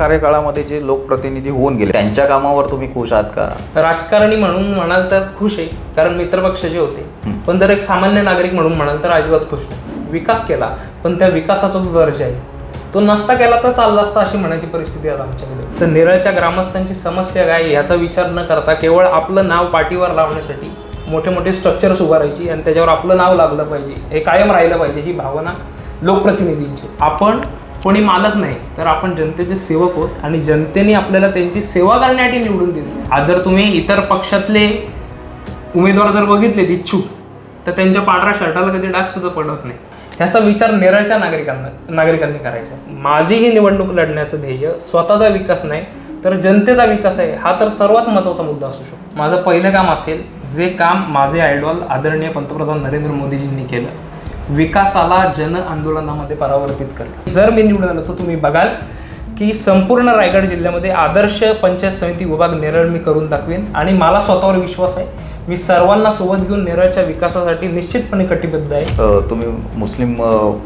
कार्यकाळामध्ये जे लोकप्रतिनिधी होऊन गेले त्यांच्या कामावर तुम्ही खुश आहात का? राजकारणी म्हणून म्हणाल तर खुश आहे कारण मित्रपक्षाचे होते. पण जर एक सामान्य नागरिक म्हणून म्हणाल तर अजिबात खुश नाही. विकास केला पण त्या विकासाचा जो दर्जा आहे तो नसता केला तर चालला असता अशी म्हणायची परिस्थिती आहे आमच्याकडे. तर नेरळच्या ग्रामस्थांची समस्या काय याचा विचार न करता केवळ आपलं नाव पाठीवर लावण्यासाठी मोठे मोठे स्ट्रक्चर्स उभारायची आणि त्याच्यावर आपलं नाव लागलं पाहिजे हे कायम राहिलं पाहिजे ही भावना लोकप्रतिनिधींची. आपण कोणी मालक नाही तर आपण जनतेचे सेवक आहोत आणि जनतेने आपल्याला त्यांची सेवा करण्यासाठी निवडून दिली. आज जर तुम्ही इतर पक्षातले उमेदवार जर बघितले इच्छुक तर त्यांच्या पांढऱ्या शर्टाला कधी डाग सुद्धा पडत नाही. ह्याचा विचार नेरळच्या नागरिकांना नागरिकांनी करायचा माझी ही निवडणूक लढण्याचं ध्येय स्वतःचा विकास नाही तर जनतेचा विकास आहे. हा तर सर्वात महत्त्वाचा मुद्दा असू शकतो. माझं पहिलं काम असेल जे काम माझे आयडॉल आदरणीय पंतप्रधान नरेंद्र मोदीजींनी केलं विकासाला जन आंदोलनामध्ये परावर्तित करणे जर मी निवडून आलो तर तुम्ही बघाल की संपूर्ण रायगड जिल्ह्यामध्ये आदर्श पंचायत समिती विभाग नेरळ मी करून दाखवेन. आणि मला स्वतःवर विश्वास आहे मी सर्वांना सोबत घेऊन नेरळच्या विकासासाठी निश्चितपणे कटिबद्ध आहे. तुम्ही मुस्लिम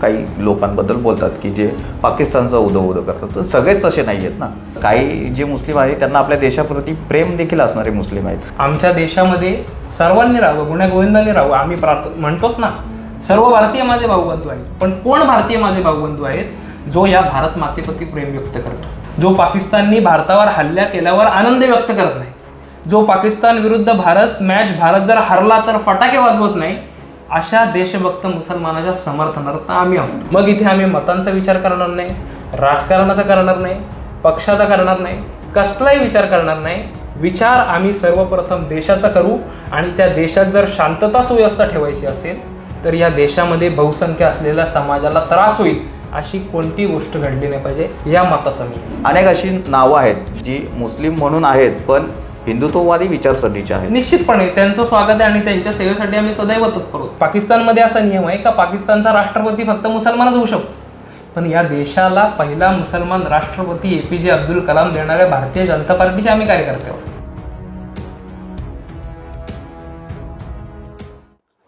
काही लोकांबद्दल बोलतात की जे पाकिस्तानचा उदो उदो करतात. तर सगळेच तसे नाही आहेत ना? काही जे मुस्लिम आहेत त्यांना आपल्या देशाप्रती प्रेम देखील असणारे मुस्लिम आहेत. आमच्या देशामध्ये सर्वांनी राहावं गुण्या गोविंदांनी राहावं आम्ही प्रार्थ म्हणतोच ना सर्व भारतीय माझे भाऊबंधू आहेत. पण कोण भारतीय माझे भाऊबंधू आहेत? जो या भारत मातेप्रती प्रेम व्यक्त करतो. जो पाकिस्ताननी भारतावर हल्ला केल्यावर आनंद व्यक्त करत नाही. जो पाकिस्तान विरुद्ध भारत मॅच भारत जर हरला तर फटाके वाजवत नाही अशा देशभक्त मुसलमानाच्या समर्थनार्थ आम्ही आहोत. मग इथे आम्ही मतांचा विचार करणार नाही राजकारणाचा करणार नाही पक्षाचा करणार नाही कसलाही विचार करणार नाही. विचार आम्ही सर्वप्रथम देशाचा करू आणि त्या देशात जर शांतता सुव्यवस्था ठेवायची असेल तर या देशामध्ये बहुसंख्य असलेल्या समाजाला त्रास होईल अशी कोणती गोष्ट घडली नाही पाहिजे या मताचा मी आहे. अनेक अशी नावं आहेत जी मुस्लिम म्हणून आहेत पण हिंदुत्ववादी विचारसरणीची आहेत. निश्चितपणे त्यांचं स्वागत आहे आणि त्यांच्या सेवेसाठी आम्ही सदैव तत्पर आहोत. पाकिस्तानमध्ये असा नियम आहे का पाकिस्तानचा राष्ट्रपती फक्त मुसलमानच होऊ शकतो? पण या देशाला पहिला मुसलमान राष्ट्रपती ए पी जे अब्दुल कलाम देणाऱ्या भारतीय जनता पार्टीचे आम्ही कार्यकर्ते आहोत.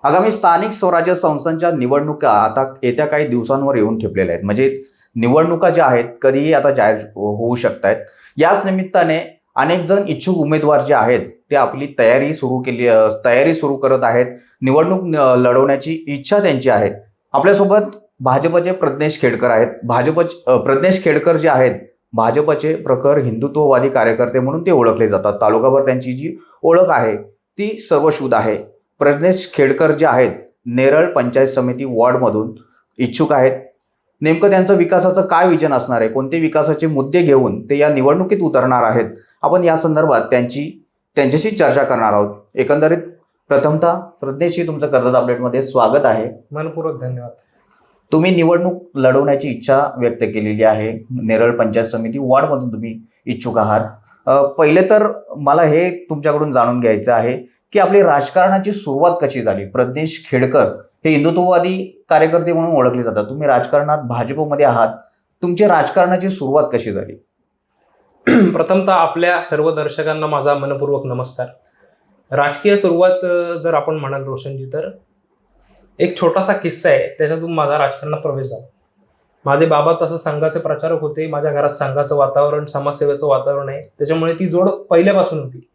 आगामी स्थानिक स्वराज्य संस्थांच्या निवडणुका आता येत्या काही दिवसांवर येऊन ठेपलेल्या आहेत. म्हणजे निवडणुका ज्या आहेत कधीही आता जाहीर होऊ शकत आहेत याच निमित्ताने अनेक जण इच्छुक उमेदवार जे आहेत ते आपली तयारी सुरू केली तयारी सुरू करत आहेत. निवडणूक लढवण्याची इच्छा त्यांची आहे. आपल्यासोबत भाजपचे प्रज्ञेश खेडकर आहेत. भाजप प्रज्ञेश खेडकर जे आहेत भाजपचे प्रखर हिंदुत्ववादी कार्यकर्ते म्हणून ते ओळखले जातात. तालुकाभर त्यांची जी ओळख आहे ती सर्वशुद्ध आहे. प्रज्ञेश खेडकर जे आहेत नेरळ पंचायत समिती वॉर्डमधून इच्छुक आहेत. नेमकं त्यांचं विकासाचं काय विजन असणार आहे? कोणते विकासाचे मुद्दे घेऊन ते या निवडणुकीत उतरणार आहेत? आपण या संदर्भात त्यांची त्यांच्याशी चर्चा करणार आहोत. एकंदरीत प्रथमतः प्रज्ञेशजी तुमचं कर्जत अपडेटमध्ये स्वागत आहे. मनपूर्वक धन्यवाद. तुम्ही निवडणूक लढवण्याची इच्छा व्यक्त केलेली आहे. नेरळ पंचायत समिती वॉर्डमधून तुम्ही इच्छुक आहात. पहिले तर मला हे तुमच्याकडून जाणून घ्यायचं आहे. की आपली राजकारणाची सुरुवात कशी झाली? प्रज्ञेश खेडकर हे हिंदुत्ववादी कार्यकर्ते म्हणून ओळखले जातात. तुम्ही राजकारणात भाजपमध्ये आहात. तुमची राजकारणाची सुरुवात कशी झाली? प्रथमतः आपल्या सर्व दर्शकांना माझा मनपूर्वक नमस्कार. राजकीय सुरुवात जर आपण म्हणाल रोशनजी तर एक छोटासा किस्सा आहे. त्याच्यातून माझा राजकारणात प्रवेश झाला. माझे बाबा तसं संघाचे प्रचारक होते. माझ्या घरात संघाचं वातावरण समाजसेवेचं वातावरण आहे. त्याच्यामुळे ती जोड पहिल्यापासून होती.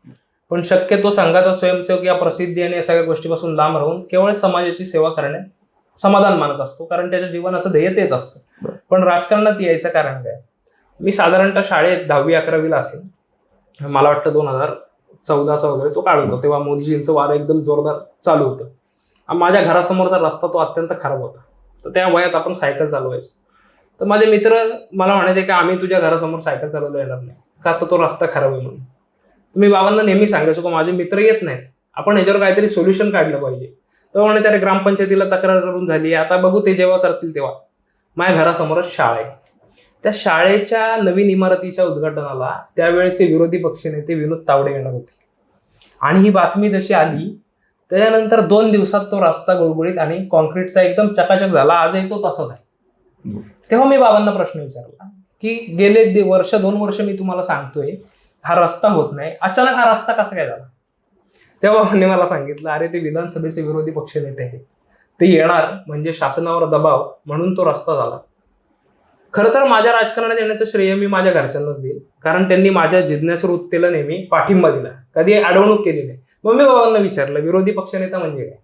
पण शक्यतो संघाचा स्वयंसेवक या प्रसिद्धी आणि या सगळ्या गोष्टीपासून लांब राहून केवळ समाजाची सेवा करण्यात समाधान मानत असतो. कारण त्याच्या जीवनाचं ध्येय तेच असतं. पण राजकारणात यायचं कारण काय? मी साधारणतः शाळेत दहावी अकरावीला असेल. मला वाटतं दोन हजार चौदाचा वगैरे तो काळ होता. तेव्हा मोदीजींचं वारं एकदम जोरदार चालू होतं. आणि माझ्या घरासमोरचा रस्ता तो अत्यंत खराब होता. तर त्या वयात आपण सायकल चालवायचो. तर माझे मित्र मला म्हणायचे की आम्ही तुझ्या घरासमोर सायकल चालवता येणार नाही. का? तर तो रस्ता खराब आहे म्हणून. मी बाबांना नेहमी सांगायचो की माझे मित्र येत नाहीत. आपण ह्याच्यावर काहीतरी सोल्युशन काढलं पाहिजे. तर म्हणे त्याने ग्रामपंचायतीला तक्रार करून झाली आता बघू ते जेव्हा करतील तेव्हा. माझ्या घरासमोरच शाळा आहे. त्या शाळेच्या नवीन इमारतीच्या उद्घाटनाला त्यावेळेचे विरोधी पक्षनेते विनोद तावडे येणार होते. आणि ही बातमी जशी आली त्याच्यानंतर दोन दिवसात तो रस्ता गुळगुळीत आणि कॉन्क्रीटचा एकदम चकाचक झाला. आजही तो तसाच आहे. तेव्हा मी बाबांना प्रश्न विचारला की गेले दे- वर्ष दोन वर्ष मी तुम्हाला सांगतोय हा रस्ता होत नाही. अचानक हा रस्ता कसा काय झाला? तेव्हा बाबांनी मला सांगितलं अरे ते विधानसभेचे विरोधी पक्षनेते आहेत. ते येणार म्हणजे शासनावर दबाव म्हणून तो रस्ता झाला. खरं तर माझ्या राजकारणात येण्याचं श्रेय मी माझ्या घरच्यांनाच देईल कारण त्यांनी माझ्या जिज्ञास वृत्तीला नेहमी पाठिंबा दिला. कधी अडवणूक केली नाही. मग मी बाबांना विचारलं विरोधी पक्षनेता म्हणजे काय?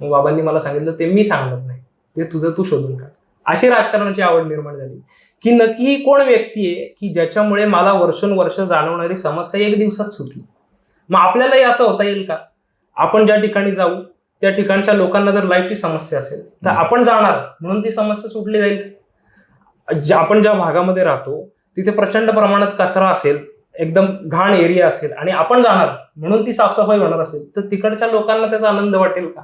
मग बाबांनी मला सांगितलं ते मी सांगणार नाही. ते तुझं तू शोधून काढ. अशी राजकारणाची आवड निर्माण झाली. की नक्की ही कोण व्यक्ती आहे की ज्याच्यामुळे मला वर्षोनवर्ष जाणवणारी समस्या एक दिवसात सुटली? मग आपल्यालाही असं होता येईल का? आपण ज्या ठिकाणी जाऊ त्या ठिकाणच्या लोकांना जर लाईटची समस्या असेल तर. आपण जाणार. म्हणून ती समस्या सुटली जाईल. ज्या- आपण ज्या भागामध्ये राहतो तिथे प्रचंड प्रमाणात कचरा असेल एकदम घाण एरिया असेल आणि आपण जाणार म्हणून ती साफसफाई होणार असेल तर तिकडच्या लोकांना त्याचा आनंद वाटेल का.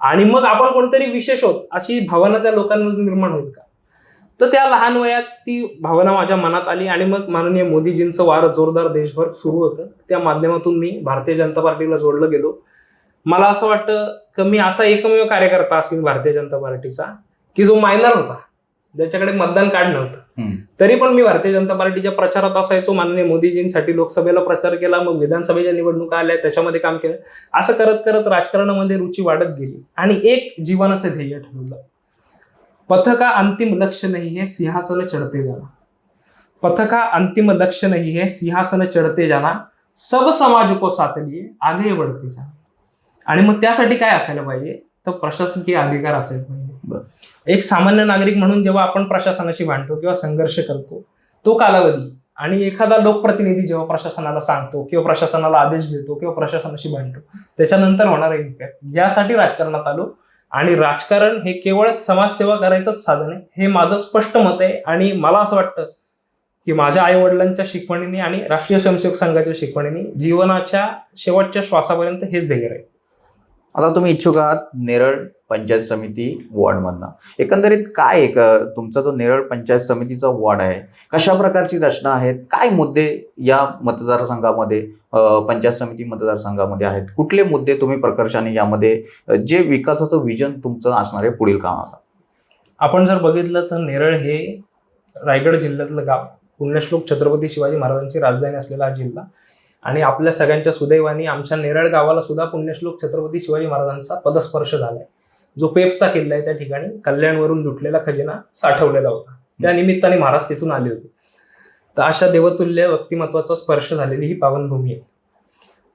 आणि मग आपण कोणतरी विशेष होत अशी भावना त्या लोकांमध्ये निर्माण होईल का? तर त्या लहान वयात ती भावना माझ्या मनात आली आणि मग माननीय मोदीजींचं वार जोरदार देशभर सुरू होतं. त्या माध्यमातून मी भारतीय जनता पार्टीला जोडलं गेलो. मला असं वाटतं की मी असा एकमेव कार्यकर्ता असेल भारतीय जनता पार्टीचा की जो मायनर होता ज्याच्याकडे मतदान कार्ड नव्हतं. तरी पण मी भारतीय जनता पार्टीच्या प्रचारात असायचो माननीय मोदीजींसाठी लोकसभेला प्रचार केला मग विधानसभेच्या निवडणुका आल्या त्याच्यामध्ये काम केलं. असं करत करत राजकारणामध्ये रुची वाढत गेली आणि एक जीवनाचं ध्येय ठरवलं. पथ का अंतिम लक्ष्य नहीं है सिंहासन चढ़ते जाना। पथ का अंतिम लक्ष्य नहीं है सिंहासन चढ़ते जाना सब समाज को साथ लिए आगे बढ़ते जाना। आणि मग त्यासाठी काय असायला पाहिजे? तर प्रशासकीय अधिकार असायला. पाहिजे. एक सामान्य नागरिक म्हणून जेव्हा आपण प्रशासनाशी भांडतो किंवा संघर्ष करतो तो कालावधी आणि एखादा लोकप्रतिनिधी जेव्हा प्रशासनाला सांगतो किंवा प्रशासनाला आदेश देतो किंवा प्रशासनाशी भांडतो त्याच्यानंतर होणारा इम्पॅक्ट यासाठी राजकारणात आलो आणि राजकारण हे केवळ समाजसेवा करायचंच साधन आहे. हे माझं स्पष्ट मत आहे आणि मला असं वाटतं की माझ्या आईवडिलांच्या शिकवणीने आणि राष्ट्रीय स्वयंसेवक संघाच्या शिकवणीने जीवनाच्या शेवटच्या श्वासापर्यंत हेच ध्येय राहील. आता तुम्ही इच्छुक आहात नेरळ पंचायत समिती वॉर्डमधनं. एकंदरीत काय एक तुमचा जो नेरळ पंचायत समितीचा वॉर्ड आहे कशा प्रकारची रचना आहेत काय मुद्दे या मतदारसंघामध्ये पंचायत समिती मतदारसंघामध्ये आहेत? कुठले मुद्दे तुम्ही प्रकर्षाने यामध्ये जे विकासाचं विजन तुमचं असणार आहे पुढील कामाला? आपण जर बघितलं तर नेरळ हे रायगड जिल्ह्यातलं गाव. पुण्यश्लोक छत्रपती शिवाजी महाराजांची राजधानी असलेला हा जिल्हा. आणि आपल्या सगळ्यांच्या सुदैवाने आमच्या नेरळ गावाला सुद्धा पुण्यश्लोक छत्रपती शिवाजी महाराजांचा पदस्पर्श झाला आहे जो पेपचा किल्ला आहे त्या ठिकाणी कल्याणवरून लुटलेला खजिना साठवलेला होता. त्या निमित्ताने महाराज तिथून आले होते. तर अशा देवतुल्य व्यक्तिमत्वाचा स्पर्श झालेली ही पावनभूमी आहे.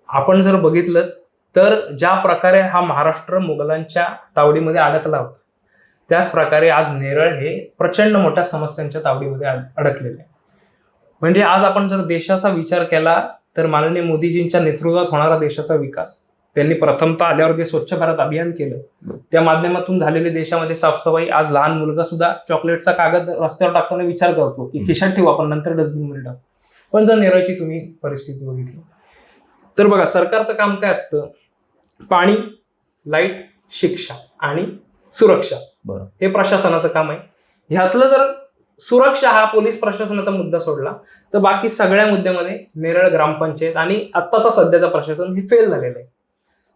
आपण जर बघितलं तर ज्या प्रकारे हा महाराष्ट्र मुघलांच्या तावडीमध्ये अडकला होता त्याच प्रकारे आज नेरळ हे प्रचंड मोठ्या समस्यांच्या तावडीमध्ये अड- अडकलेले आहे. म्हणजे आज आपण जर देशाचा विचार केला तर माननीय मोदीजींच्या नेतृत्वात होणारा देशाचा विकास त्यांनी प्रथमतः आल्यावर जे स्वच्छ भारत अभियान केलं त्या माध्यमातून झालेली देशामध्ये साफसफाई आज लहान मुलगा सुद्धा चॉकलेटचा कागद रस्त्यावर टाकताना विचार करतो की खिशात ठेवू आपण नंतर डस्टबिनमध्ये टाकू. पण जर नेरळची तुम्ही परिस्थिती बघितली तर बघा सरकारचं काम काय असतं? पाणी लाइट शिक्षा आणि सुरक्षा. हे प्रशासनाचं काम आहे. ह्यातलं जर सुरक्षा हा पोलीस प्रशासनाचा मुद्दा सोडला तर बाकी सगळ्या मुद्द्यामध्ये नेरळ ग्रामपंचायत आणि आत्ताचा सध्याचा प्रशासन हे फेल झालेलं आहे.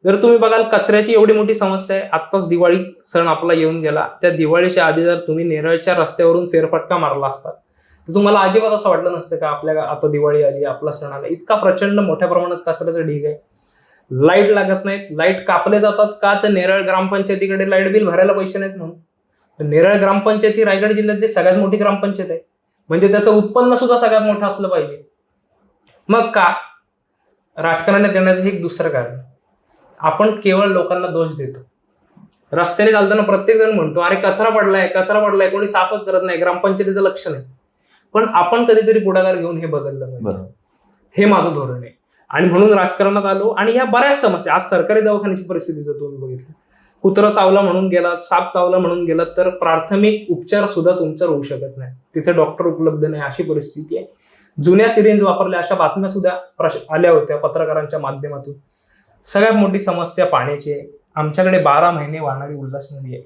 जर तुम्ही बघाल कचऱ्याची एवढी मोठी समस्या आहे. आत्ताच दिवाळी सण आपला येऊन गेला. त्या दिवाळीच्या आधी जर तुम्ही नेरळच्या रस्त्यावरून फेरफटका मारला असता तर तुम्हाला अजिबात असं वाटलं नसतं का आपल्या आता दिवाळी आली आपला सण आला? इतका प्रचंड मोठ्या प्रमाणात कचऱ्याचं ढीग आहे. लाइट लागत नाहीत. लाइट कापले जातात का? तर नेरळ ग्रामपंचायतीकडे लाइट बिल भरायला पैसे नाहीत म्हणून. नेरळ ग्रामपंचायत ही रायगड जिल्ह्यातली सगळ्यात मोठी ग्रामपंचायत आहे. म्हणजे त्याचं उत्पन्न सुद्धा सगळ्यात मोठं असलं पाहिजे. मग का? राजकारणात येण्याचं हे एक दुसरं कारण आपण केवळ लोकांना दोष देतो. रस्त्याने चालताना प्रत्येक जण म्हणतो अरे कचरा पडलाय कचरा पडलाय कोणी साफच करत नाही ग्रामपंचायतीचं लक्ष नाही. पण आपण कधीतरी पुढाकार घेऊन हे बदललं पाहिजे. बरोबर. हे माझं धोरण आहे. आणि म्हणून राजकारणात आलो आणि ह्या बऱ्याच समस्या आज सरकारी दवाखान्याची परिस्थिती जर तुम्ही बघितली कुत्रा चावला म्हणून गेला साप चावला म्हणून गेला तर प्राथमिक उपचार सुद्धा तुमच्यावर होऊ शकत नाही. तिथे डॉक्टर उपलब्ध नाही अशी परिस्थिती आहे. जुन्या सिरिंज वापरल्या अशा बातम्या सुद्धा प्रश- आल्या होत्या पत्रकारांच्या माध्यमातून. सगळ्यात मोठी समस्या पाण्याची आहे. आमच्याकडे बारा महिने वाहणारी उल्हास नदी आहे.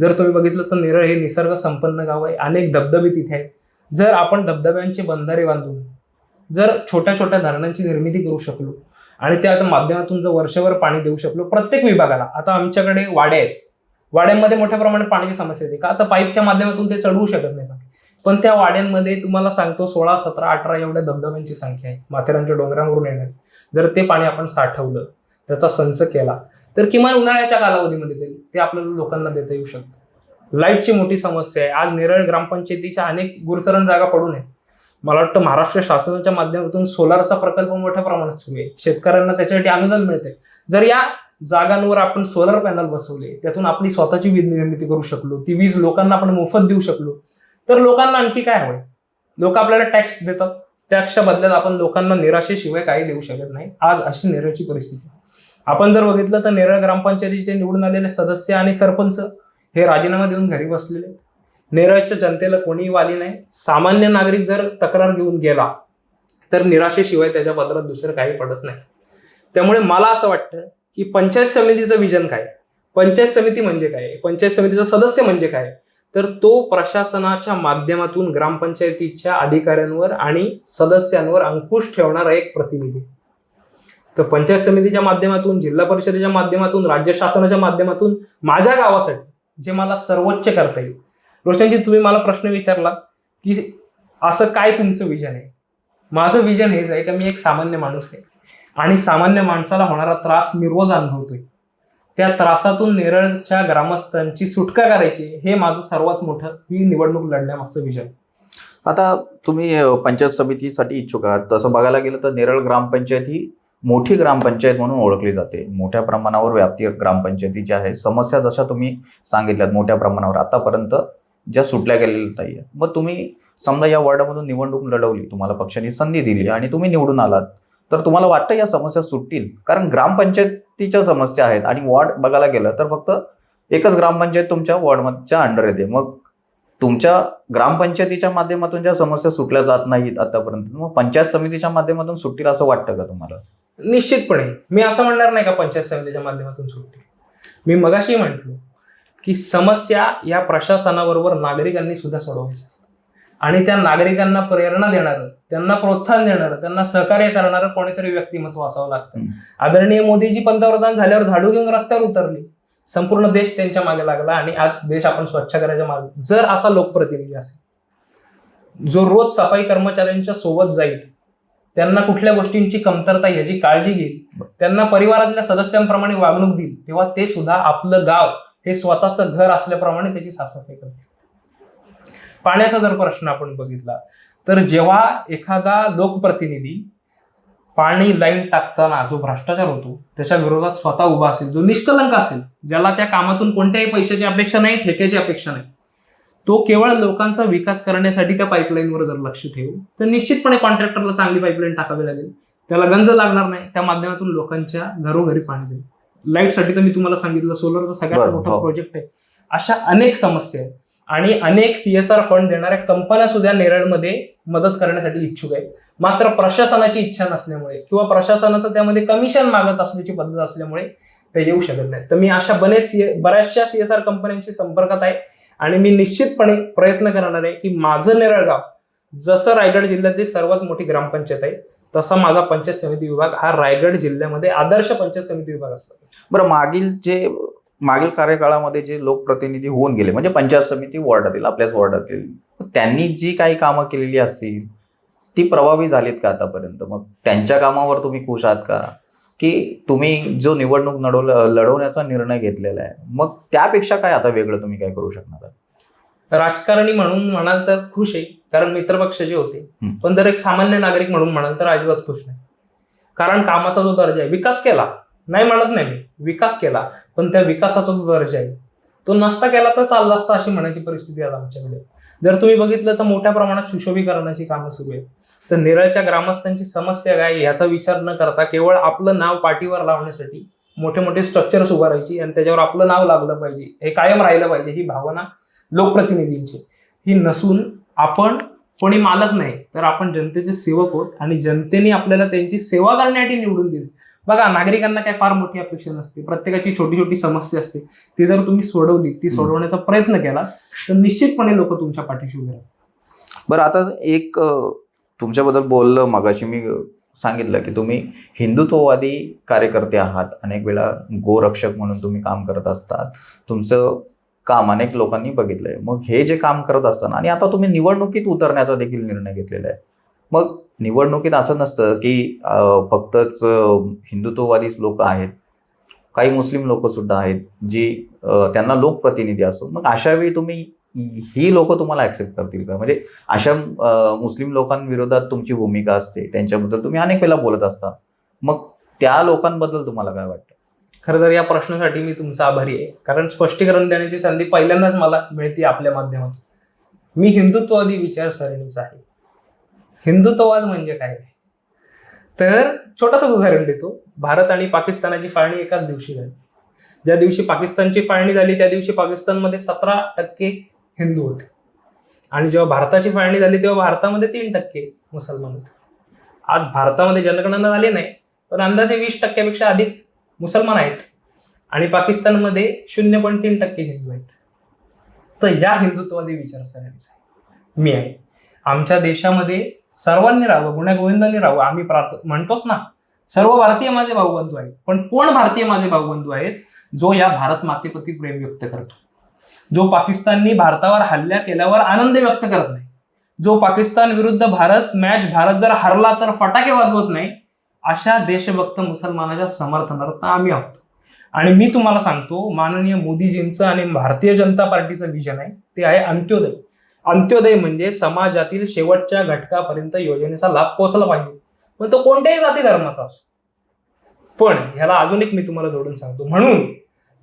जर तुम्ही बघितलं तर नेरळ हे निसर्ग संपन्न गाव आहे. अनेक धबधबे तिथे आहेत. जर आपण धबधब्यांचे बंधारे बांधून जर छोट्या छोट्या धरणांची निर्मिती करू शकलो आणि त्या आता माध्यमातून जर वर्षभर पाणी देऊ शकलो प्रत्येक विभागाला आता आमच्याकडे वाडे आहेत. वाड्यांमध्ये मोठ्या प्रमाणात पाण्याची समस्या येते. का? आता पाईपच्या माध्यमातून ते चढवू शकत नाही. पाणी पण त्या वाड्यांमध्ये तुम्हाला सांगतो सोळा सतरा अठरा एवढ्या धबधब्यांची संख्या आहे. माथेरानच्या डोंगरांवरून येणार. जर ते पाणी आपण साठवलं त्याचा संच केला. तर किमान उन्हाळ्याच्या कालावधीमध्ये तरी ते आपल्याला लोकांना देता येऊ शकतं. लाईटची मोठी समस्या आहे. आज नेरळ ग्रामपंचायतीच्या अनेक गुरचरण जागा पडून आहेत. मला वाटतं महाराष्ट्र शासनाच्या माध्यमातून सोलारचा प्रकल्प मोठ्या प्रमाणात सुरू आहे. शेतकऱ्यांना त्याच्यासाठी अनुदान मिळते जर या जागांवर आपण सोलर पॅनल बसवले त्यातून आपली स्वतःची वीज निर्मिती करू शकलो ती वीज लोकांना आपण मोफत देऊ शकलो तर लोकांना आणखी काय हवंय? लोक आपल्याला टॅक्स देतात. टॅक्सच्या बदल्यात आपण लोकांना निराशेशिवाय काही देऊ शकत नाही. आज अशी निराची परिस्थिती आहे. आपण जर बघितलं तर नेरळ ग्रामपंचायतीचे निवडून आलेले सदस्य आणि सरपंच हे राजीनामा देऊन घरी बसलेले नेरळच्या जनतेला कोणीही वाली नाही. सामान्य नागरिक जर तक्रार घेऊन गेला तर निराशेशिवाय त्याच्या बदलात दुसरं काही पडत नाही. त्यामुळे मला असं वाटतं की पंचायत समितीचं विजन काय? पंचायत समिती म्हणजे काय? पंचायत समितीचा सदस्य म्हणजे काय? तर तो प्रशासनाच्या माध्यमातून ग्रामपंचायतीच्या अधिकाऱ्यांवर आणि सदस्यांवर अंकुश ठेवणारा एक प्रतिनिधी. तर पंचायत समितीच्या माध्यमातून जिल्हा परिषदेच्या माध्यमातून राज्य शासनाच्या माध्यमातून माझ्या गावासाठी जे मला सर्वोच्च करता येईल. रोशनजी तुम्ही मला प्रश्न विचारला की असं काय तुमचं विजन आहे? माझं विजन हेच आहे की मी एक सामान्य माणूस आहे? आणि सामान्य माणसाला होणारा त्रास मी रोज अनुभवतोय. त्या त्रासातून नेरळच्या ग्रामस्थांची सुटका करायची हे माझं सर्वात मोठं ही निवडणूक लढण्यामागचं विजन आता तुम्ही पंचायत समितीसाठी इच्छुक आहात. तसं बघायला गेलं तर नेरळ ग्रामपंचायत ही मोठी ग्रामपंचायत म्हणून ओळखली जाते. मोठ्या प्रमाणावर व्याप्ती ग्रामपंचायती ज्या आहे समस्या जशा तुम्ही सांगितल्यात मोठ्या प्रमाणावर आतापर्यंत ज्या सुटल्या गेलेल्या नाही आहेत. मग तुम्ही समजा या वॉर्डामधून निवडणूक लढवली तुम्हाला पक्षाने संधी दिली आणि तुम्ही निवडून आलात तर तुम्हाला वाटतं या समस्या सुटतील? कारण ग्रामपंचायतीच्या समस्या आहेत आणि वॉर्ड बघायला गेलं तर फक्त एकच ग्रामपंचायत तुमच्या वॉर्डमधच्या अंडर येते मग तुमच्या ग्रामपंचायतीच्या माध्यमातून ज्या समस्या सुटल्या जात नाहीत आतापर्यंत मग पंचायत समितीच्या माध्यमातून सुटतील असं वाटतं का तुम्हाला? निश्चितपणे. मी असं म्हणणार नाही का पंचायत समितीच्या माध्यमातून सुटते मी मगाशी म्हटलो की समस्या या प्रशासनाबरोबर नागरिकांनी सुद्धा सोडवायच्या असतात. आणि त्या नागरिकांना प्रेरणा देणारं त्यांना प्रोत्साहन देणारं त्यांना सहकार्य करणारं कोणीतरी व्यक्तिमत्व असावं लागतं. आदरणीय मोदीजी पंतप्रधान झाल्यावर झाडू घेऊन रस्त्यावर उतरले. संपूर्ण देश त्यांच्या मागे लागला आणि आज देश आपण स्वच्छ करायच्या मागे जर असा लोकप्रतिनिधी असेल जो रोज सफाई कर्मचाऱ्यांच्या सोबत जाईल त्यांना कुठल्या गोष्टींची कमतरता याची काळजी घेईल त्यांना परिवारातल्या सदस्यांप्रमाणे वागणूक देईल तेव्हा ते सुद्धा आपलं गाव हे स्वतःचं घर असल्याप्रमाणे त्याची साफसफाई करते पाण्याचा जर प्रश्न आपण बघितला तर जेव्हा एखादा लोकप्रतिनिधी पाणी लाईन टाकताना जो भ्रष्टाचार होतो त्याच्या विरोधात स्वतः उभा असेल जो निष्कलंक असेल ज्याला त्या कामातून कोणत्याही पैशाची अपेक्षा नाही ठेक्याची अपेक्षा नाही तो केवळ लोकांचा विकास करण्यासाठी त्या पाईपलाईनवर जर लक्ष ठेवू तर निश्चितपणे कॉन्ट्रॅक्टरला चांगली पाईपलाईन टाकावी लागेल. त्याला गंज लागणार नाही त्या माध्यमातून लोकांच्या घरोघरी पाणी जाईल. लाईटसाठी तर मी तुम्हाला सांगितलं सोलरचा सगळ्यात मोठा हो. प्रोजेक्ट आहे. अशा अनेक समस्या आहेत आणि अनेक सीएसआर फंड देणाऱ्या कंपन्या सुद्धा नेरळमध्ये मदत करण्यासाठी इच्छुक आहेत. मात्र प्रशासनाची इच्छा नसल्यामुळे किंवा प्रशासनाचं त्यामध्ये कमिशन मागत असण्याची पद्धत असल्यामुळे ते येऊ शकत नाही तर मी अशा बरेच CA बऱ्याचशा सीएसआर कंपन्यांशी संपर्कात आहे. आणि मी निश्चितपणे प्रयत्न करणार आहे की माझं नेरळगाव जसं रायगड जिल्ह्यातली सर्वात मोठी ग्रामपंचायत आहे तसा माझा पंचायत समिती विभाग हा रायगड जिल्ह्यामध्ये आदर्श पंचायत समिती विभाग असतो. बरं मागील जे मागील कार्यकाळामध्ये जे लोकप्रतिनिधी होऊन गेले म्हणजे पंचायत समिती वॉर्डातील आपल्याच वॉर्डातील त्यांनी जी काही कामं केलेली असतील ती प्रभावी झालीत का आतापर्यंत? मग त्यांच्या कामावर तुम्ही खुश आहात का? की तुम्ही जो निवडणूक लढवल लढवण्याचा निर्णय घेतलेला आहे मग त्यापेक्षा काय आता वेगळं तुम्ही काय करू शकणार? राजकारणी म्हणून म्हणाल तर खुश आहे कारण मित्रपक्ष जे होते. पण जर एक सामान्य नागरिक म्हणून म्हणाल तर अजिबात खुश नाही कारण कामाचा जो दर्जा आहे विकास केला नाही म्हणत नाही मी विकास केला पण त्या विकासाचा जो दर्जा आहे तो नसता केला तर चालला असता अशी म्हणायची परिस्थिती आहे आमच्याकडे जर तुम्ही बघितलं तर मोठ्या प्रमाणात सुशोभीकरणाची कामं सुरू आहेत तर नेरळच्या ग्रामस्थांची समस्या काय याचा विचार न करता केवळ आपलं नाव पाठीवर लावण्यासाठी मोठे मोठे स्ट्रक्चर्स उभारायची आणि त्याच्यावर आपलं नाव लागलं पाहिजे हे कायम राहिलं पाहिजे ही भावना लोकप्रतिनिधींची ही नसून आपण कोणी मालक नाही तर आपण जनतेचे सेवक होत आणि जनतेने आपल्याला त्यांची सेवा करण्यासाठी निवडून दिली. बघा नागरिकांना काय फार मोठी अपेक्षा नसते. प्रत्येकाची छोटी छोटी समस्या असते. ती जर तुम्ही सोडवली ती सोडवण्याचा प्रयत्न केला तर निश्चितपणे लोक तुमच्या पाठीशी उभे राहतील. बरं आता एक तुमच्याबद्दल बोललं मगाशी मी सांगितलं की तुम्ही हिंदुत्ववादी कार्यकर्ते आहात. अनेक वेळा गोरक्षक म्हणून तुम्ही काम करत असतात. तुमचं काम अनेक लोकांनी बघितलंय. मग हे जे काम करत असताना आणि आता तुम्ही निवडणुकीत उतरण्याचा देखील निर्णय घेतलेला आहे. मग निवडणुकीत असं नसतं की फक्तच हिंदुत्ववादीच लोक आहेत. काही मुस्लिम लोक सुद्धा आहेत जी त्यांना लोकप्रतिनिधी असो मग अशावेळी तुम्ही ही लोक तुम्हाला ऍक्सेप्ट करतील का? म्हणजे अशा मुस्लिम लोकांविरोधात तुमची भूमिका असते त्यांच्याबद्दल तुम्ही अनेक वेळा बोलत असता. मग त्या लोकांबद्दल तुम्हाला काय वाटतं? खरं तर या प्रश्नासाठी मी तुमचा आभारी आहे. कारण स्पष्टीकरण देण्याची संधी पहिल्यांदाच मला मिळते आपल्या माध्यमातून. मी हिंदुत्ववादी विचारसरणीचा आहे. हिंदुत्ववाद म्हणजे काय? तर छोटंसं उदाहरण देतो. भारत आणि पाकिस्तानाची फाळणी एकाच दिवशी झाली. ज्या दिवशी पाकिस्तानची फाळणी झाली त्या दिवशी पाकिस्तानमध्ये सतरा टक्के हिंदू होते. आणि जेव्हा भारताची फाळणी झाली तेव्हा भारतामध्ये तीन टक्के मुसलमान होते. आज भारतामध्ये जनगणना झाली नाही पण अंदाजे वीस टक्क्यापेक्षा अधिक मुसलमान आहेत. आणि पाकिस्तानमध्ये शून्य पॉईंट तीन टक्के हिंदू आहेत. तर या हिंदुत्ववादी विचारसरणीचा आहे. मी आहे. आमच्या देशामध्ये सर्वांनी राहावं गुण्यागोविंदांनी राहावं आम्ही प्रार्थ म्हणतोच ना. सर्व भारतीय माझे भाऊबंधू आहेत पण कोण भारतीय माझे भाऊबंधू आहेत जो या भारत मातेप्रती प्रेम व्यक्त करतो? जो पाकिस्ताननी भारतावर हल्ला केल्यावर आनंद व्यक्त करत नाही. जो पाकिस्तान विरुद्ध भारत मॅच भारत जर हरला तर फटाके वाजवत नाही अशा देशभक्त मुसलमानाच्या समर्थनार्थ आम्ही आहोत. आणि मी तुम्हाला सांगतो माननीय मोदीजींचं आणि भारतीय जनता पार्टीचं विजन आहे ते आहे अंत्योदय. अंत्योदय म्हणजे समाजातील शेवटच्या घटकापर्यंत योजनेचा लाभ पोहोचला पाहिजे. पण तो कोणत्याही जाती धर्माचा असो. पण ह्याला अजून एक मी तुम्हाला जोडून सांगतो. म्हणून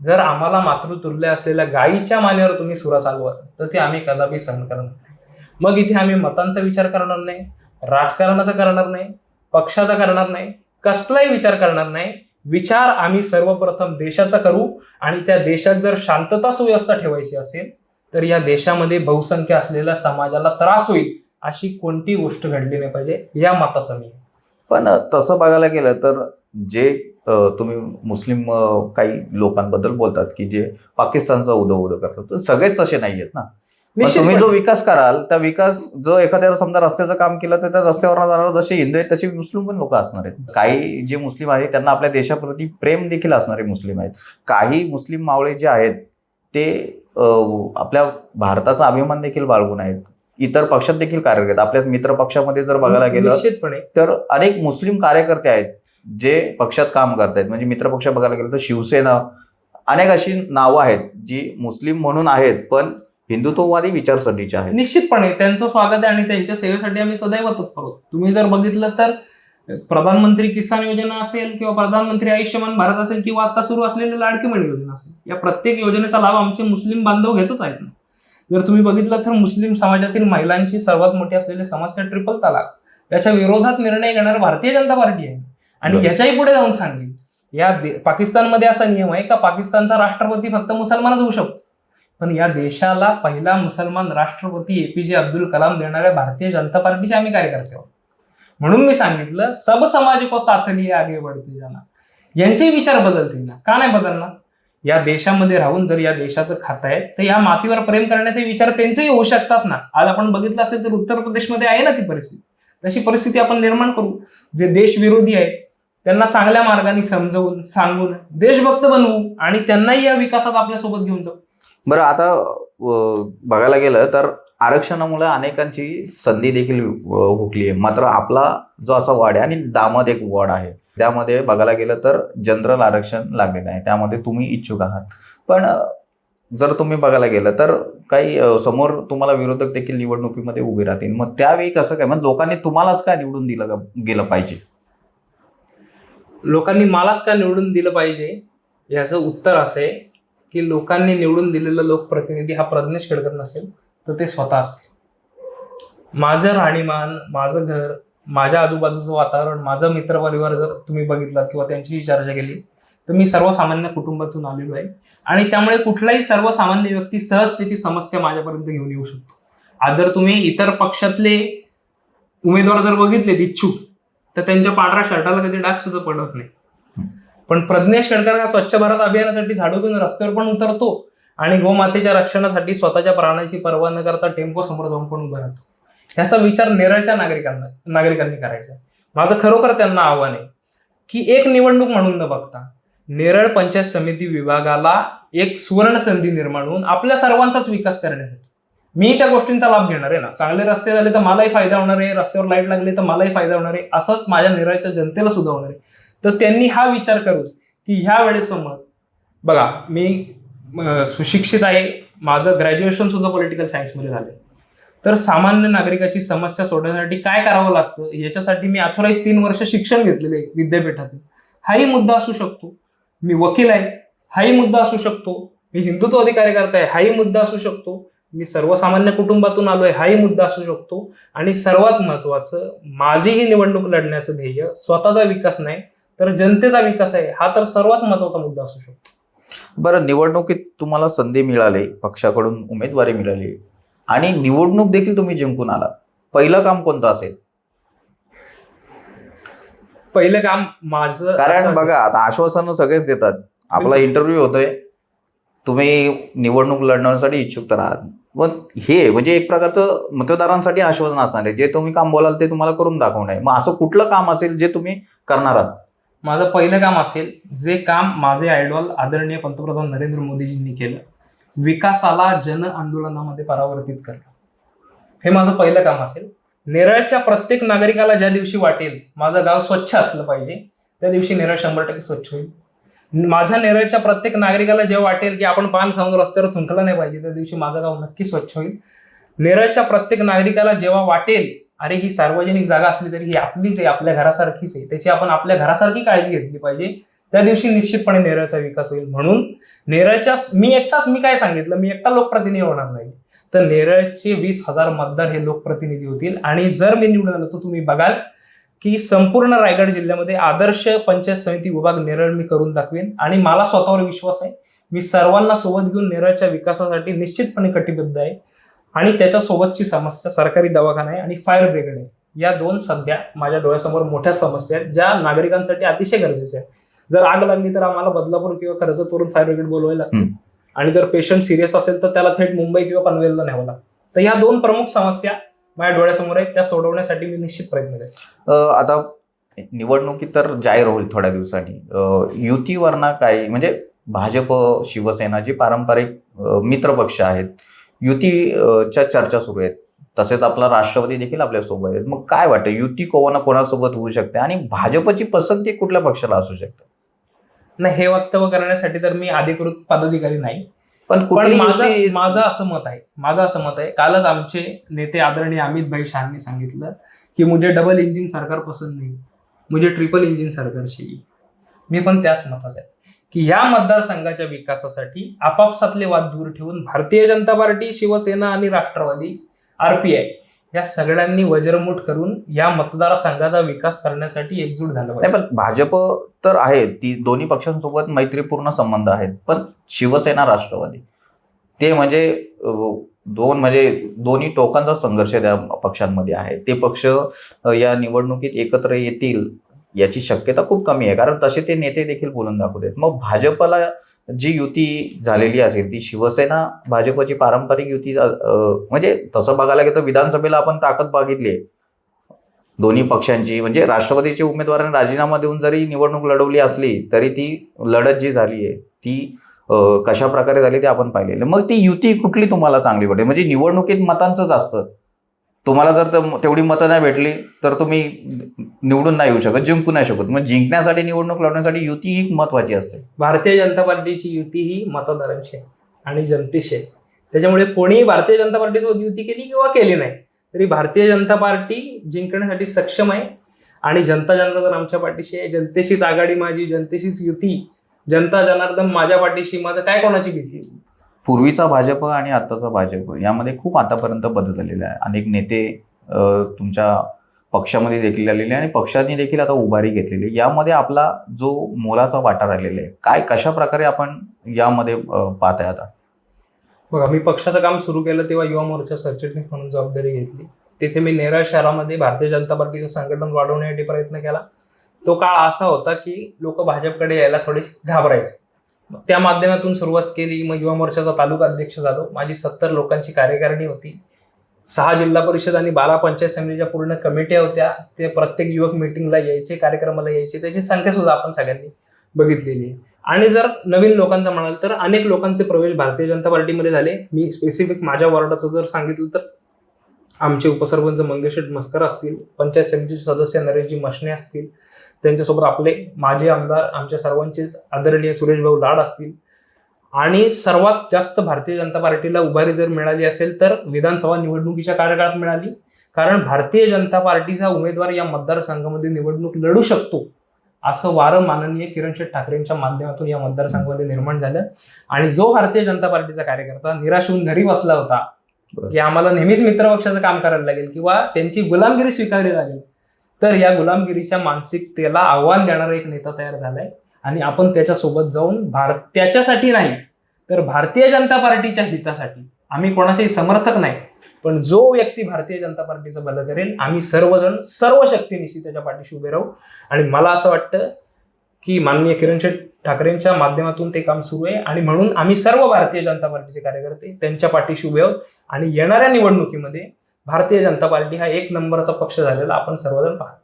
जर आम्हाला मातृतुल्य असलेल्या गायीच्या मानेवर तुम्ही सुरा चालवत तर ते आम्ही कदापि सहन करणार नाही. मग इथे आम्ही मतांचा विचार करणार नाही राजकारणाचा करणार नाही पक्षाचा करणार नाही कसलाही विचार करणार नाही. विचार आम्ही सर्वप्रथम देशाचा करू आणि त्या देशात जर शांतता सुव्यवस्था ठेवायची असेल तर या देशामध्ये बहुसंख्य असलेल्या समाजाला त्रास होईल अशी कोणती गोष्ट घडली नाही पाहिजे या मताचा मी पण तसं बघायला गेलं तर जे तुम्ही मुस्लिम काही लोकांबद्दल बोलतात की जे पाकिस्तानचा उदो उदो करतात. तर सगळेच तसे नाही आहेत ना. तुम्ही. जो विकास कराल त्या विकास जो एखाद्या समजा रस्त्याचं काम केलं तर त्या रस्त्यावर जाणार जसे हिंदू आहेत तसे मुस्लिम पण लोक असणार आहेत. काही जे मुस्लिम आहेत त्यांना आपल्या देशाप्रती प्रेम देखील असणारे मुस्लिम आहेत. काही मुस्लिम मावळे जे आहेत ते आपल्या भारताचा अभिमान देखील बाळगून आहेत. इतर पक्षात देखील कार्यरत आहेत. आपल्या मित्र पक्षामध्ये जर बघायला गेलं तर अनेक मुस्लिम कार्यकर्ते आहेत. जे पक्षात काम करतायत म्हणजे मित्रपक्ष बघायला गेलं तर शिवसेना अनेक अशी नावं आहेत जी मुस्लिम म्हणून आहेत पण हिंदुत्ववादी विचारसरणीचे आहेत. निश्चितपणे त्यांचं स्वागत आहे आणि त्यांच्या सेवेसाठी आम्ही सदैव तत्पर आहोत. तुम्ही जर बघितलं तर प्रधानमंत्री किसान योजना असेल किंवा प्रधानमंत्री आयुष्यमान भारत असेल किंवा आता सुरू असलेली लाडकी बहीण योजना असेल या प्रत्येक योजनेचा लाभ आमचे मुस्लिम बांधव घेतच आहेत ना? जर तुम्ही बघितलं तर मुस्लिम समाजातील महिलांची सर्वात मोठी असलेली समस्या ट्रिपल तलाक त्याच्या विरोधात निर्णय घेणार भारतीय जनता पार्टी आहे. आणि. याच्याही पुढे जाऊन सांगेल या पाकिस्तानमध्ये असा नियम आहे का पाकिस्तानचा राष्ट्रपती फक्त मुसलमानच होऊ शकतो? पण या देशाला पहिला मुसलमान राष्ट्रपती एपीजे अब्दुल कलाम देणाऱ्या भारतीय जनता पार्टीचे आम्ही कार्यकर्ते आहोत. म्हणून मी सांगितलं सब समाज को साथ लिए आगे बढ़ते जाना. यांचे विचार बदलतील ना? का नाही बदलणार? या देशामध्ये राहून जर या देशाचं खातं आहे तर या मातीवर प्रेम करण्याचे विचार त्यांचेही होऊ शकतात ना? आज आपण बघितलं असेल तर उत्तर प्रदेशमध्ये आहे ना ती परिस्थिती. तशी परिस्थिती आपण निर्माण करू. जे देशविरोधी आहेत त्यांना चांगल्या मार्गाने समजवून सांगून देशभक्त बनवू आणि त्यांनाही या विकासात आपल्यासोबत घेऊन जाऊ. बरं आता बघायला गेलं तर आरक्षणामुळे अनेकांची संधी देखील हुकली आहे. मात्र आपला जो असा वाड आहे आणि दामद एक वॉर्ड आहे त्यामध्ये बघायला गेलं तर जनरल आरक्षण लागलेलं आहे. त्यामध्ये तुम्ही इच्छुक आहात. पण जर तुम्ही बघायला गेलं तर काही समोर तुम्हाला विरोधक देखील निवडणुकीमध्ये उभे राहतील. मग त्यावेळी कसं काय? म्हणजे लोकांनी तुम्हालाच काय निवडून दिलं गेलं पाहिजे? लोकांनी मलाच का निवडून दिलं पाहिजे? याचं उत्तर असं आहे की लोकांनी निवडून दिलेला लोकप्रतिनिधी हा प्रज्ञेश खेडकर नसेल तर ते स्वतः असतील. माझं राहणीमान माझं घर माझ्या आजूबाजूचं वातावरण माझं मित्रपरिवार जर तुम्ही बघितलात किंवा त्यांचीही चर्चा केली तर मी सर्वसामान्य कुटुंबातून आलेलो आहे. आणि त्यामुळे कुठलाही सर्वसामान्य व्यक्ती सहज त्याची समस्या माझ्यापर्यंत घेऊन येऊ शकतो. आज जर तुम्ही इतर पक्षातले उमेदवार जर बघितलेत इच्छुक तर त्यांच्या पांढऱ्या शर्टाला कधी डाग सुद्धा पडत नाही पण प्रज्ञेश खेडकर हा स्वच्छ भारत अभियानासाठी झाडू घेऊन रस्त्यावर पण उतरतो आणि गोमातेच्या रक्षणासाठी स्वतःच्या प्राणाची पर्वा न करता टेम्पो समोर जाऊन पण उभा राहतो ह्याचा विचार नेरळच्या नागरिकांना नागरिकांनी करायचा आहे. माझं खरोखर त्यांना आव्हान आहे की एक निवडणूक म्हणून न बघता नेरळ पंचायत समिती विभागाला एक सुवर्ण संधी निर्माण होऊन आपल्या सर्वांचाच विकास करण्यासाठी मी त्या गोष्टींचा लाभ घेणार आहे ना. चांगले रस्ते झाले तर मलाही फायदा होणार आहे. रस्त्यावर लाइट लागली तर मलाही फायदा होणार आहे. असंच माझ्या निराच्या जनतेला सुद्धा होणार आहे. तर त्यांनी हा विचार करून की ह्या वेळेस समज बघा मी सुशिक्षित आहे. माझं ग्रॅज्युएशन सुद्धा पॉलिटिकल सायन्समध्ये झालं तर सामान्य नागरिकाची समस्या सोडवण्यासाठी काय करावं लागतं? याच्यासाठी मी अथोराईज तीन वर्ष शिक्षण घेतलेलं आहे विद्यापीठातून. हाही मुद्दा असू शकतो. मी वकील आहे. हाही मुद्दा असू शकतो. मी हिंदुत्ववादी कार्यकर्ता आहे हाही मुद्दा असू शकतो. मी सर्वसामान्य कुटुंबातून आलोय हाही मुद्दा असू शकतो. आणि सर्वात महत्वाचं माझी ही निवडणूक लढण्याचं ध्येय स्वतःचा विकास नाही तर जनतेचा विकास आहे हा तर सर्वात महत्त्वाचा मुद्दा असू शकतो. बरं निवडणुकीत तुम्हाला संधी मिळाली पक्षाकडून उमेदवारी मिळाली आणि निवडणूक देखील तुम्ही जिंकून आला पहिलं काम कोणतं असेल? पहिलं काम माझं कारण बघा आता आश्वासनं सगळेच देतात. आपला इंटरव्ह्यू होतोय. तुम्ही निवडणूक लढण्यासाठी इच्छुक तर आहात. पण हे म्हणजे एक प्रकारचं मतदारांसाठी आश्वासन असणार आहे. जे तुम्ही काम बोलाल ते तुम्हाला करून दाखवणार आहे. मग असं कुठलं काम असेल जे तुम्ही करणार आहात? माझं पहिलं काम असेल जे काम माझे आयडॉल आदरणीय पंतप्रधान नरेंद्र मोदीजींनी केलं विकासाला जन आंदोलनामध्ये परावर्तित करणं. हे माझं पहिलं काम असेल. नेरळच्या प्रत्येक नागरिकाला ज्या दिवशी वाटेल माझं गाव स्वच्छ असलं पाहिजे. त्या दिवशी नेरळ शंभर टक्के स्वच्छ होईल. माझ्या नेरळच्या प्रत्येक नागरिकाला जेव्हा वाटेल की आपण पान खाऊन रस्त्यावर थुंकलं नाही पाहिजे. त्या दिवशी माझं गाव नक्की स्वच्छ होईल. नेरळच्या प्रत्येक नागरिकाला जेव्हा वाटेल अरे ही सार्वजनिक जागा असली तरी ही आपलीच आहे आपल्या घरासारखीच आहे त्याची आपण आपल्या घरासारखी काळजी घेतली पाहिजे. त्या दिवशी निश्चितपणे नेरळचा विकास होईल. म्हणून नेरळच्या मी एकटाच मी काय सांगितलं? मी एकटा लोकप्रतिनिधी होणार नाही. तर नेरळचे वीस हजार मतदार हे लोकप्रतिनिधी होतील. आणि जर मी निवडून आलो तर तुम्ही बघाल की संपूर्ण रायगड जिल्ह्यामध्ये आदर्श पंचायत समिती विभाग नेरळ मी करून दाखवेन. आणि मला स्वतःवर विश्वास आहे. मी सर्वांना सोबत घेऊन नेरळच्या विकासासाठी निश्चितपणे कटिबद्ध आहे. आणि त्याच्यासोबतची समस्या सरकारी दवाखाना आहे आणि फायर ब्रिगेड आहे. या दोन सध्या माझ्या डोळ्यासमोर मोठ्या समस्या आहेत ज्या नागरिकांसाठी अतिशय गरजेच्या आहेत. जर आग लागली तर आम्हाला बदलापूर किंवा कर्जतवरून फायर ब्रिगेड बोलवायला लागतं. आणि जर पेशंट सिरियस असेल तर त्याला थेट मुंबई किंवा पनवेलला न्यावं लागतं. तर ह्या दोन प्रमुख समस्या माझ्या डोळ्यासमोर आहेत त्या सोडवण्यासाठी मी निश्चित प्रयत्न करेन. अ, आता निवडणुकीत तर जाहीर होईल थोड्या दिवसांनी. युतीवरना काय म्हणजे भाजप शिवसेना जे पारंपरिक मित्रपक्ष आहेत युतीच्या चर्चा सुरू आहेत. तसेच आपला राष्ट्रवादी देखील आपल्यासोबत आहेत. मग काय वाटतं? युती कोणा कोणासोबत होऊ शकते? आणि भाजपची पसंती कुठल्या पक्षाला असू शकते? नाही हे वक्तव्य करण्यासाठी तर मी अधिकृत पदाधिकारी नाही. पण कुठली माझं माझं असं मत आहे. माझं असं मत आहे. कालच आमचे नेते आदरणीय अमित भाई शहानी सांगितलं की मुझे डबल इंजिन सरकार पसंत नाही. मुझे ट्रिपल इंजिन सरकार चाहिए. मी पण त्याच मताचा आहे. की ह्या मतदारसंघाच्या विकासासाठी आपापसातले वाद दूर ठेवून भारतीय जनता पार्टी शिवसेना आणि राष्ट्रवादी आरपीआय या सगळ्यांनी वज्रमुठ करून या मतदारसंघाचा विकास करण्यासाठी एकजूट झालं नाही पण भाजप तर आहे. ती दोन्ही पक्षांसोबत मैत्रीपूर्ण संबंध आहेत. पण शिवसेना राष्ट्रवादी. ते म्हणजे दोन म्हणजे दोन्ही टोकांचा संघर्ष त्या पक्षांमध्ये आहे. ते पक्ष या निवडणुकीत एकत्र येतील याची शक्यता खूप कमी आहे. कारण तसे ते नेते देखील बोलून दाखवतात मग भाजपला जी युती झालेली असेल ती शिवसेना भाजपची पारंपरिक युती म्हणजे तसं बघायला गेलं तर विधानसभेला आपण ताकद बघितली आहे. दोन्ही पक्षांची म्हणजे राष्ट्रवादीचे उमेदवारांनी राजीनामा देऊन जरी निवडणूक लढवली असली तरी ती लढत जी झाली आहे ती कशा प्रकारे झाली ते आपण पाहिलेलं मग ती युती कुठली तुम्हाला चांगली वाटते? म्हणजे निवडणुकीत मतांचंच असतं. तुम्हाला जर तेवढी मतं नाही भेटली तर तुम्ही निवडून नाही येऊ शकत जिंकू नाही शकत. मग जिंकण्यासाठी निवडणूक लढण्यासाठी युती ही महत्वाची असते. भारतीय जनता पार्टीची युती ही मतदारांची आहे आणि जनतेशी आहे. त्याच्यामुळे कोणीही भारतीय जनता पार्टीसोबत युती केली किंवा केली नाही तरी भारतीय जनता पार्टी जिंकण्यासाठी सक्षम आहे. आणि जनता जनार्दन आमच्या पाठीशी आहे. जनतेशीच आघाडी माझी जनतेशीच युती. जनता जनार्दन माझ्या पाठीशी माझं काय कोणाची भीती? पूर्वीचा भाजप आणि आत्ताचा भाजप यामध्ये खूप आतापर्यंत बदल झालेला आहे अनेक नेते तुमच्या पक्षामध्ये देखील आलेले आणि पक्षांनी देखील आता उभारी घेतलेली यामध्ये आपला जो मोलाचा वाटा राहिलेला आहे काय कशा प्रकारे आपण यामध्ये पाहत आहे आता? बघा मी पक्षाचं काम सुरू केलं तेव्हा युवा मोर्चा सरचिटणीस म्हणून जबाबदारी घेतली. तिथे मी नेरळ शहरामध्ये भारतीय जनता पार्टीचं संघटन वाढवण्यासाठी प्रयत्न केला. तो काळ असा होता की लोक भाजपकडे यायला थोडे घाबरायचे. त्या माध्यमातून सुरुवात केली. मग युवा मोर्चाचा तालुका अध्यक्ष झालो. माझी सत्तर लोकांची कार्यकारिणी होती. सहा जिल्हा परिषद आणि बारा पंचायत समितीच्या पूर्ण कमिट्या होत्या. ते प्रत्येक युवक मिटिंगला यायचे कार्यक्रमाला यायचे. त्याची संख्या सुद्धा आपण सगळ्यांनी बघितलेली आहे. आणि जर नवीन लोकांचं म्हणाल तर अनेक लोकांचे प्रवेश भारतीय जनता पार्टीमध्ये झाले. मी स्पेसिफिक माझ्या वॉर्डाचं जर सांगितलं तर आमचे उपसरपंच मंगेश मस्कर असतील पंचायत समितीचे सदस्य नरेशजी मशने असतील त्यांच्यासोबत आपले माजी आमदार आमच्या सर्वांचेच आदरणीय सुरेश भाऊ लाड असतील. आणि सर्वात जास्त भारतीय जनता पार्टीला उभारी जर मिळाली असेल तर विधानसभा निवडणुकीच्या कार्यकाळात मिळाली. कारण भारतीय जनता पार्टीचा उमेदवार या मतदारसंघामध्ये निवडणूक लढू शकतो असं वारं माननीय किरण शेठ ठाकरेंच्या माध्यमातून या मतदारसंघामध्ये निर्माण झालं. आणि जो भारतीय जनता पार्टीचा कार्यकर्ता निराश होऊन घरी बसला होता. की आम्हाला नेहमीच मित्रपक्षाचं काम करायला लागेल किंवा त्यांची गुलामगिरी स्वीकारली लागेल तर या गुलामगिरीच्या मानसिकतेला आव्हान देणारा एक नेता तयार झालाय. आणि आपण त्याच्यासोबत जाऊन भारत त्याच्यासाठी नाही तर भारतीय जनता पार्टीच्या हितासाठी. आम्ही कोणाचेही समर्थक नाही पण जो व्यक्ती भारतीय जनता पार्टीचं भलं करेल आम्ही सर्वजण सर्व शक्तीनिशी त्याच्या पाठीशी उभे राहू. आणि मला असं वाटतं की माननीय किरण शेठ ठाकरेंच्या माध्यमातून ते काम सुरू आहे. आणि म्हणून आम्ही सर्व भारतीय जनता पार्टीचे कार्यकर्ते त्यांच्या पाठीशी उभे आहोत. आणि येणाऱ्या निवडणुकीमध्ये भारतीय जनता पार्टी हा एक नंबरचा पक्ष झालेला आपण सर्वजण पाहतो.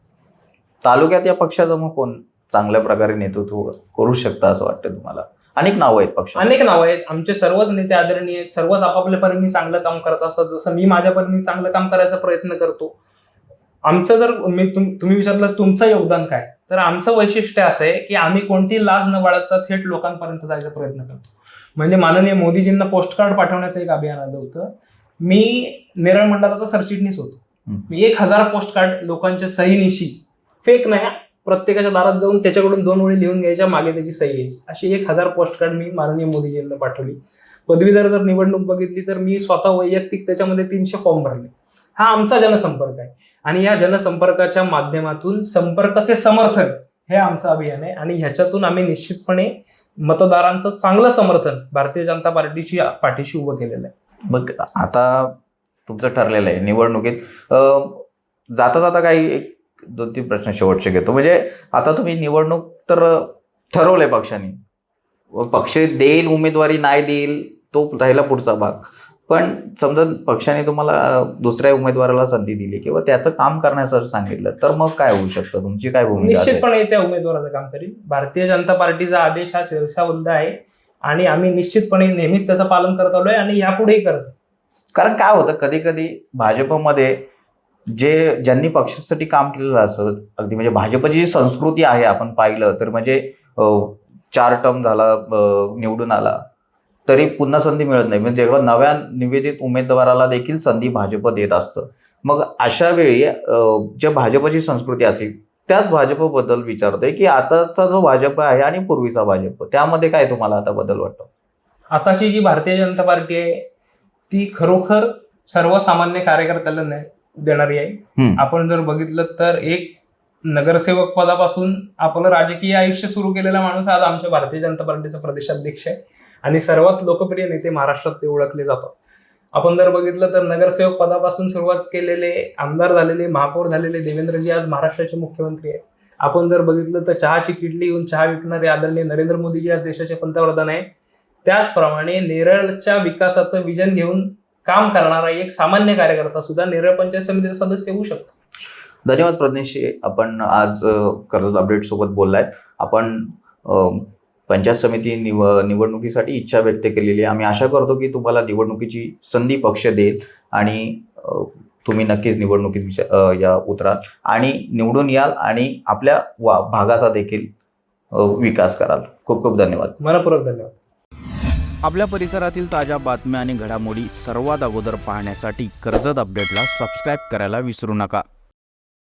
तालुक्यात या पक्षाचं मग कोण चांगल्या प्रकारे नेतृत्व करू शकतं असं वाटतं तुम्हाला? अनेक नावं आहेत पक्ष अनेक नावं आहेत. आमचे सर्वच नेते आदरणीय आहेत. सर्वच आपापल्या परीने चांगलं काम करत असतात. जसं मी माझ्या परीने चांगलं काम करायचा प्रयत्न करतो. आमचं जर मी तुम- तुम्ही विचारलं तुमचं योगदान काय? तर आमचं वैशिष्ट्य असं आहे की आम्ही कोणती लाज न बाळगता थेट लोकांपर्यंत जायचा प्रयत्न करतो. म्हणजे माननीय मोदीजींना पोस्टकार्ड पाठवण्याचं एक अभियान आलं होतं. मी नेरळ मंडळाचा सरचिटणीस होतो. मी एक हजार पोस्टकार्ड लोकांच्या सहीनिशी फेक नाही प्रत्येकाच्या दारात जाऊन त्याच्याकडून दोन ओळी लिहून घ्यायच्या मागे त्याची सही यायची अशी एक हजार पोस्टकार्ड मी माननीय मोदीजींना पाठवली. पदवीधर जर निवडणूक बघितली तर मी स्वतः वैयक्तिक त्याच्यामध्ये तीनशे फॉर्म भरले. हा आमचा जनसंपर्क आहे. आणि या जनसंपर्काच्या माध्यमातून संपर्क से समर्थन हे आमचं अभियान आहे. आणि ह्याच्यातून आम्ही निश्चितपणे मतदारांचं चांगलं समर्थन भारतीय जनता पार्टीची पाठीशी उभं केलेलं आहे. मग आता तुमचं ठरलेलं आहे निवडणुकीत जाता जाता काही एक दोन तीन प्रश्न शेवटचे घेतो. म्हणजे आता तुम्ही निवडणूक तर ठरवलंय पक्षाने. पक्ष देईल उमेदवारी नाही देईल तो राहिला पुढचा भाग. पण समजा पक्षाने तुम्हाला दुसऱ्या उमेदवाराला संधी दिली किंवा त्याचं काम करण्यासाठी सांगितलं तर मग काय होऊ शकतं? तुमची काय भूमिका निश्चितपणे त्या उमेदवाराचं काम करील भारतीय जनता पार्टीचा आदेश हा शिरसाबंद आहे. आणि आम्ही निश्चितपणे नेहमीच त्याचं पालन करत आलोय आणि यापुढेही करतो कारण काय होतं कधी कधी भाजपमध्ये जे ज्यांनी पक्षासाठी काम केलेलं असं अगदी म्हणजे भाजपची जी संस्कृती आहे आपण पाहिलं तर म्हणजे चार टर्म झाला निवडून आला तरी पुन्हा संधी मिळत नाही. म्हणजे जेव्हा नव्या निवेदित उमेदवाराला देखील संधी भाजप देत असतं. मग अशा वेळी जे भाजपची संस्कृती असेल त्याच भाजपबद्दल विचारतोय की आताचा जो भाजप आहे आणि पूर्वीचा भाजप त्यामध्ये काय तुम्हाला आता बदल वाटतो? आताची जी भारतीय जनता पार्टी आहे ती खरोखर सर्वसामान्य कार्यकर्त्याला देणारी आहे. आपण जर बघितलं तर एक नगरसेवक पदापासून आपलं राजकीय आयुष्य सुरू केलेला माणूस आज आमच्या भारतीय जनता पार्टीचा प्रदेशाध्यक्ष आहे. आणि सर्वात लोकप्रिय नेते महाराष्ट्रात ते ओळखले जातात. आपण जर बघितलं तर नगरसेवक पदापासून सुरुवात केलेले आमदार झालेले महापौर झालेले देवेंद्रजी आज महाराष्ट्राचे मुख्यमंत्री आहेत. आपण जर बघितलं तर चहाची किडली येऊन चहा विकणारे आदरणीय नरेंद्र मोदीजी आज देशाचे पंतप्रधान आहेत. त्याचप्रमाणे नेरळच्या विकासाचं विजन घेऊन काम करणारा एक सामान्य कार्यकर्ता सुद्धा नेरळ पंचायत समितीचा सदस्य होऊ शकतो. धन्यवाद प्रज्ञेशी. आपण आज अ, कर्जत अपडेट सोबत बोललाय. आपण पंचायत समिती निव निवडणुकीसाठी इच्छा व्यक्त केलेली आहे. आम्ही आशा करतो की तुम्हाला निवडणुकीची संधी पक्ष देईल आणि तुम्ही नक्कीच निवडणुकीत या उतराल आणि निवडून याल आणि आपल्या वा भागाचा देखील विकास कराल. खूप खूप धन्यवाद. मनपूर्वक धन्यवाद. आपल्या परिसरातील ताज्या बातम्या आणि घडामोडी सर्वात अगोदर पाहण्यासाठी कर्जत अपडेटला सबस्क्राईब करायला विसरू नका.